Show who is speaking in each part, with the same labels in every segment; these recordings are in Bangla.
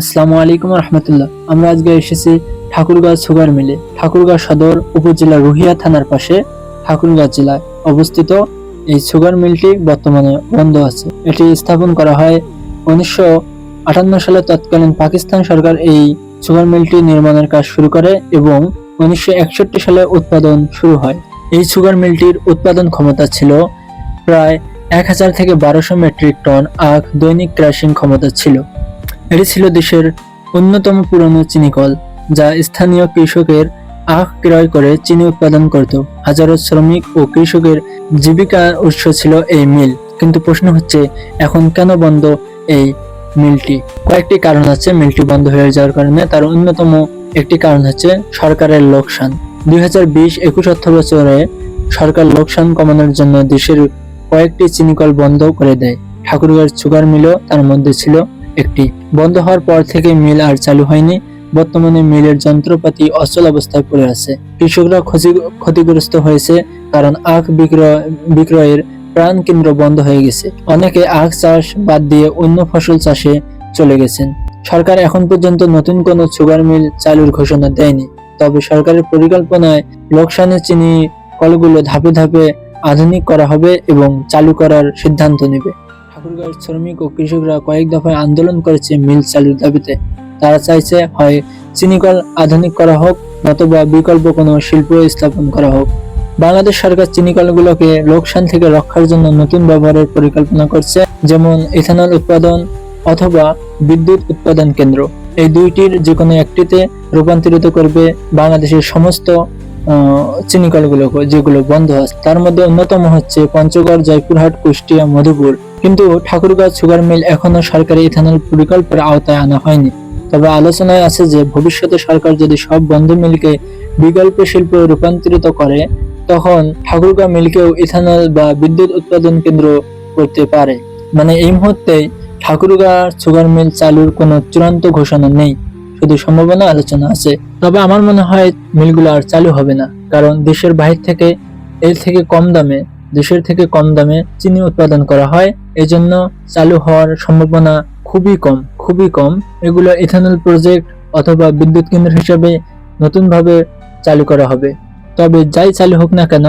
Speaker 1: আসসালামু আলাইকুম রহমতুল্লাহ। আমরা আজকে এসেছি ঠাকুরগাঁও সুগার মিলে। ঠাকুরগাঁও সদর উপজেলা রুহিয়া থানার পাশে ঠাকুরগাঁও জেলায় অবস্থিত এই সুগার মিলটি বর্তমানে বন্ধ আছে। এটি স্থাপন করা হয় উনিশশো আটান্ন সালে তৎকালীন পাকিস্তান সরকার এই সুগার মিলটি নির্মাণের কাজ শুরু করে এবং উনিশশো একষট্টি সালে উৎপাদন শুরু হয়। এই সুগার মিলটির উৎপাদন ক্ষমতা ছিল প্রায় এক হাজার থেকে বারোশো মেট্রিক টন আখ দৈনিক ক্রাশিং ক্ষমতা ছিল। এটি ছিল দেশের অন্যতম পুরনো চিনি কল যা স্থানীয় কৃষকের আখ ক্রয় করে চিনি উৎপাদন করত। হাজারো শ্রমিক ও কৃষকের জীবিকার উৎস ছিল এই মিল। কিন্তু প্রশ্ন হচ্ছে, এখন কেন বন্ধ এই মিলটি? কয়েকটি কারণ আছে মিলটি বন্ধ হয়ে যাওয়ার কারণে। তার অন্যতম একটি কারণ হচ্ছে সরকারের লোকসান। দুই হাজার বিশ একুশ অর্থ বছরে সরকার লোকসান কমানোর জন্য দেশের কয়েকটি চিনিকল বন্ধ করে দেয়। ঠাকুরগাঁর সুগার মিলও তার মধ্যে ছিল একটি। বন্ধ হওয়ার পর থেকে মিল আর চালু হয়নি। বর্তমানে মিলের যন্ত্রপাতি অচল অবস্থায় পড়ে আছে। কৃষকরা ক্ষতিগ্রস্ত হয়েছে কারণ আখ বিক্রয় বিক্রয়ের প্রাণ কেন্দ্র বন্ধ হয়ে গেছে। অনেকে আখ চাষ বাদ দিয়ে অন্য ফসল চাষে চলে গেছেন। সরকার এখন পর্যন্ত নতুন কোনো সুগার মিল চালুর ঘোষণা দেয়নি। তবে সরকারের পরিকল্পনায় লোকসানের চিনি কলগুলো ধাপে ধাপে আধুনিক করা হবে এবং চালু করার সিদ্ধান্ত নেবে। ঠাকুরগাঁওয়ের শ্রমিক ও কৃষকরা কয়েক দফায় আন্দোলন করেছে মিল চালুর দাবিতে। তারা চাইছে, হয় চিনিকল আধুনিক করা হোক নতুবা বিকল্প কোনো শিল্প স্থাপন করা হোক। বাংলাদেশ সরকার চিনিকলগুলোকে লোকসান থেকে রক্ষার জন্য নতুন ব্যবহারের পরিকল্পনা করছে, যেমন ইথানল উৎপাদন অথবা বিদ্যুৎ উৎপাদন কেন্দ্র। এই দুইটির যে কোনো একটিতে রূপান্তরিত করবে বাংলাদেশের সমস্ত চিনিকলগুলোকে যেগুলো বন্ধ আছে। তার মধ্যে অন্যতম হচ্ছে পঞ্চগড়, জয়পুরহাট, কুষ্টিয়া, মধুপুর। কিন্তু ঠাকুরগাঁও সুগার মিল এখনও সরকারি ইথানল প্রকল্পের আওতায় আনা হয়নি। তবে আলোচনায় আছে যে, ভবিষ্যতে সরকার যদি সব বন্ধ মিলকে বিকল্প শিল্পে রূপান্তরিত করে, তখন ঠাকুরগাঁও মিলকেও ইথানল বা বিদ্যুৎ উৎপাদন কেন্দ্র করতে পারে। মানে এই মুহূর্তে ঠাকুরগাঁও সুগার মিল চালুর কোনো চূড়ান্ত ঘোষণা নেই। শুধু সম্ভাবনা আলোচনা আছে। তবে আমার মনে হয় মিলগুলো আর চালু হবে না, কারণ দেশের বাহির থেকে, এর থেকে কম দামে দেশের থেকে কম দামে চিনি উৎপাদন করা হয়। এজন্য চালু হওয়ার সম্ভাবনা খুবই কম খুবই কম। এগুলো ইথানল প্রজেক্ট অথবা বিদ্যুৎ কেন্দ্র হিসেবে নতুনভাবে চালু করা হবে। তবে যাই চালু হোক না কেন,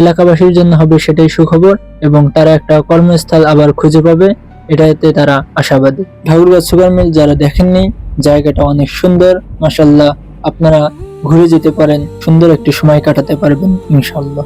Speaker 1: এলাকাবাসীর জন্য হবে সেটাই সুখবর এবং তারা একটা কর্মস্থল আবার খুঁজে পাবে, এটাতে তারা আশাবাদী। ঠাকুরগাঁ সুগার মিল যারা দেখেননি, জায়গাটা অনেক সুন্দর। মাসাল্লাহ আপনারা ঘুরে যেতে পারেন, সুন্দর একটি সময় কাটাতে পারবেন ইনশাল্লাহ